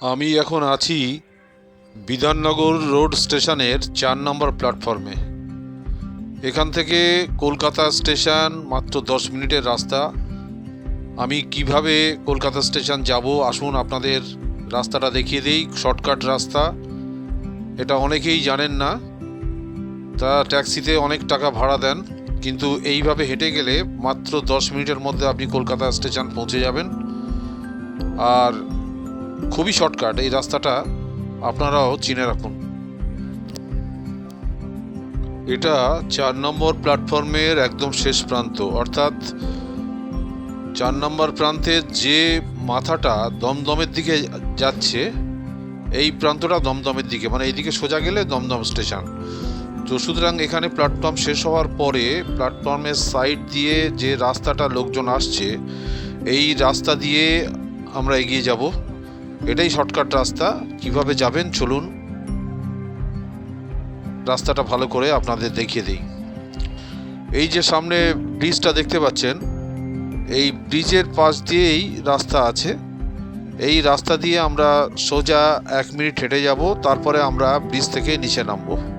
আমি এখন আছি বিধাননগর রোড স্টেশনের চার নম্বর প্ল্যাটফর্মে। এখান থেকে কলকাতা স্টেশন মাত্র দশ মিনিটের রাস্তা। আমি কীভাবে কলকাতা স্টেশন যাব আসুন আপনাদের রাস্তাটা দেখিয়ে দিই, শর্টকাট রাস্তা। এটা অনেকেই জানেন না, তা ট্যাক্সিতে অনেক টাকা ভাড়া দেন, কিন্তু এইভাবে হেঁটে গেলে মাত্র দশ মিনিটের মধ্যে আপনি কলকাতা স্টেশন পৌঁছে যাবেন। আর খুবই শর্টকাট এই রাস্তাটা আপনারাও চিনে রাখুন। এটা চার নম্বর প্ল্যাটফর্মের একদম শেষ প্রান্ত, অর্থাৎ চার নম্বর প্রান্তে যে মাথাটা দমদমের দিকে যাচ্ছে, এই প্রান্তটা দমদমের দিকে মানে এইদিকে সোজা গেলে দমদম স্টেশন। তো সুতরাং এখানে প্ল্যাটফর্ম শেষ হওয়ার পরে প্ল্যাটফর্মের সাইড দিয়ে যে রাস্তাটা লোকজন আসছে, এই রাস্তা দিয়ে আমরা এগিয়ে যাব। এটাই শর্টকাট রাস্তা। কীভাবে যাবেন, চলুন। রাস্তাটা ভালো করে আপনাদের দেখিয়ে দিই। এই যে সামনে ব্রিজটা দেখতে পাচ্ছেন, এই ব্রিজের পাশ দিয়েই রাস্তা আছে। এই রাস্তা দিয়ে আমরা সোজা এক মিনিট হেঁটে যাব, তারপরে আমরা ব্রিজ থেকে নিচে নামবো।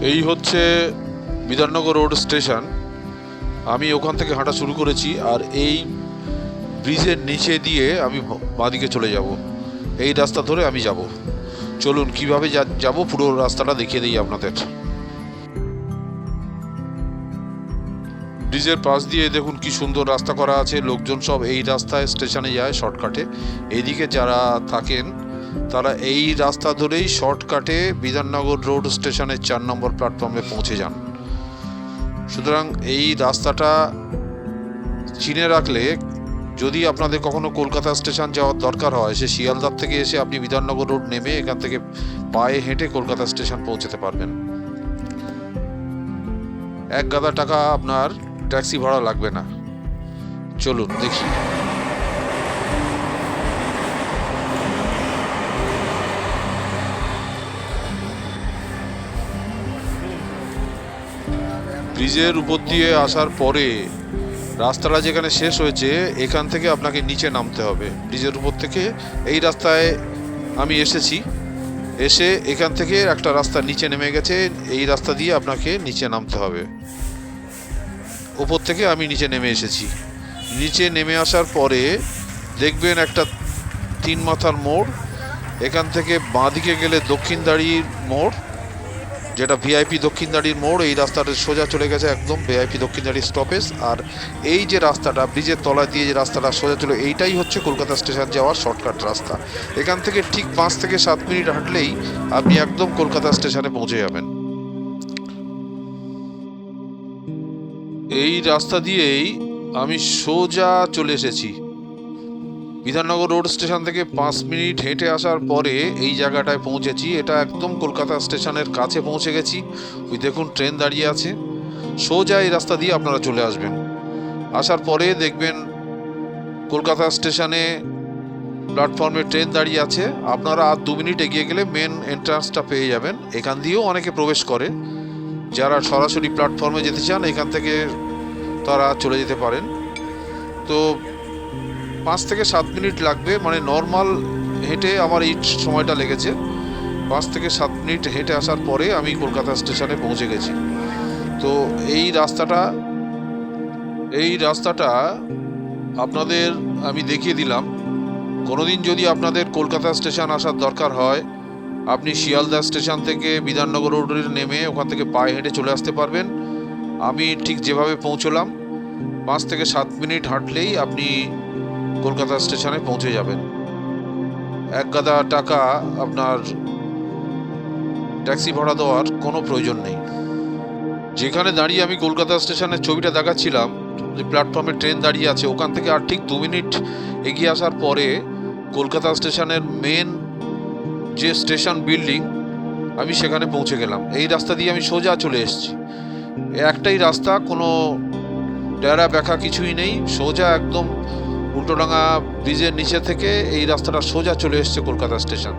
এই হচ্ছে বিধাননগর রোড স্টেশন। আমি ওখান থেকে হাঁটা শুরু করেছি আর এই ব্রিজের নিচে দিয়ে আমি বাঁদিকে চলে যাব। এই রাস্তা ধরে আমি যাব। চলুন, কীভাবে যাব পুরো রাস্তাটা দেখিয়ে দিই আপনাদের। ব্রিজের পাশ দিয়ে দেখুন কি সুন্দর রাস্তা করা আছে। লোকজন সব এই রাস্তায় স্টেশনে যায় শর্টকাটে। এদিকে যারা থাকেন তারা এই রাস্তা ধরেই শর্টকাটে বিধাননগর রোড স্টেশনের চার নম্বর প্ল্যাটফর্মে পৌঁছে যান। সুতরাং এই রাস্তাটা চিনে রাখলে যদি আপনাদের কখনো কলকাতা স্টেশন যাওয়ার দরকার হয়, সে শিয়ালদার থেকে এসে আপনি বিধাননগর রোড নেমে এখান থেকে পায়ে হেঁটে কলকাতা স্টেশন পৌঁছতে পারবেন। এক গাদা টাকা আপনার ট্যাক্সি ভাড়া লাগবে না। চলুন, দেখি। ব্রিজের উপর দিয়ে আসার পরে রাস্তাটা যেখানে শেষ হয়েছে, এখান থেকে আপনাকে নিচে নামতে হবে। ব্রিজের উপর থেকে এই রাস্তায় আমি এসেছি। এসে এখান থেকে একটা রাস্তা নিচে নেমে গেছে। এই রাস্তা দিয়ে আপনাকে নিচে নামতে হবে। উপর থেকে আমি নিচে নেমে এসেছি। নিচে নেমে আসার পরে দেখবেন একটা তিন মাথার মোড়। এখান থেকে বাঁদিকে গেলে দক্ষিণদাড়ির মোড়। যেটা ভিআইপি দক্ষিণদাড়ির মোড়, এই রাস্তাটা সোজা চলে গেছে একদম ভিআইপি দক্ষিণদাড়ি স্টপেজ আর এই যে রাস্তাটা, ব্রিজের তলা দিয়ে যে রাস্তাটা সোজা চলে, এইটাই হচ্ছে কলকাতা স্টেশন যাওয়ার শর্টকাট রাস্তা। এখান থেকে ঠিক পাঁচ থেকে সাত মিনিট হাঁটলেই আপনি একদম কলকাতা স্টেশনে পৌঁছে যাবেন। এই রাস্তা দিয়েই আমি সোজা চলে এসেছি। বিধাননগর রোড স্টেশন থেকে পাঁচ মিনিট হেঁটে আসার পরে এই জায়গাটায় পৌঁছেছি। এটা একদম কলকাতা স্টেশনের কাছে পৌঁছে গেছি। ওই দেখুন, ট্রেন দাঁড়িয়ে আছে। সোজা এই রাস্তা দিয়ে আপনারা চলে আসবেন। আসার পরে দেখবেন কলকাতা স্টেশনে প্ল্যাটফর্মে ট্রেন দাঁড়িয়ে আছে। আপনারা আর দু মিনিট এগিয়ে গেলে মেন এন্ট্রান্সটা পেয়ে যাবেন। এখান দিয়েও অনেকে প্রবেশ করে। যারা সরাসরি প্ল্যাটফর্মে যেতে চান, এখান থেকে তারা চলে যেতে পারেন। তো পাঁচ থেকে সাত মিনিট লাগবে মানে নর্মাল হেঁটে আমার এই সময়টা লেগেছে। পাঁচ থেকে সাত মিনিট হেঁটে আসার পরে আমি কলকাতা স্টেশনে পৌঁছে গেছি। তো এই রাস্তাটা এই রাস্তাটা আপনাদের আমি দেখিয়ে দিলাম। কোনোদিন যদি আপনাদের কলকাতা স্টেশন আসার দরকার হয়, আপনি শিয়ালদা স্টেশন থেকে বিধাননগর রোডে নেমে ওখান থেকে পায়ে হেঁটে চলে আসতে পারবেন। আমি ঠিক যেভাবে পৌঁছলাম, পাঁচ থেকে সাত মিনিট হাঁটলেই আপনি কলকাতা স্টেশনে পৌঁছে যাবেন। এক গাদা টাকা আপনার ট্যাক্সি ভাড়া দেওয়ার কোনো প্রয়োজন নেই। যেখানে দাঁড়িয়ে আমি কলকাতা স্টেশনের ছবিটা দেখাচ্ছিলাম, যে প্ল্যাটফর্মে ট্রেন দাঁড়িয়ে আছে, ওখান থেকে আর ঠিক দু মিনিট এগিয়ে আসার পরে কলকাতা স্টেশনের মেন যে স্টেশন বিল্ডিং, আমি সেখানে পৌঁছে গেলাম। এই রাস্তা দিয়ে আমি সোজা চলে এসেছি। একটাই রাস্তা, কোনো ডেরা ব্যাখা কিছুই নেই, সোজা একদম উল্টোডাঙ্গা ব্রিজের নিচে থেকে এই রাস্তাটা সোজা চলে এসছে কলকাতা স্টেশন।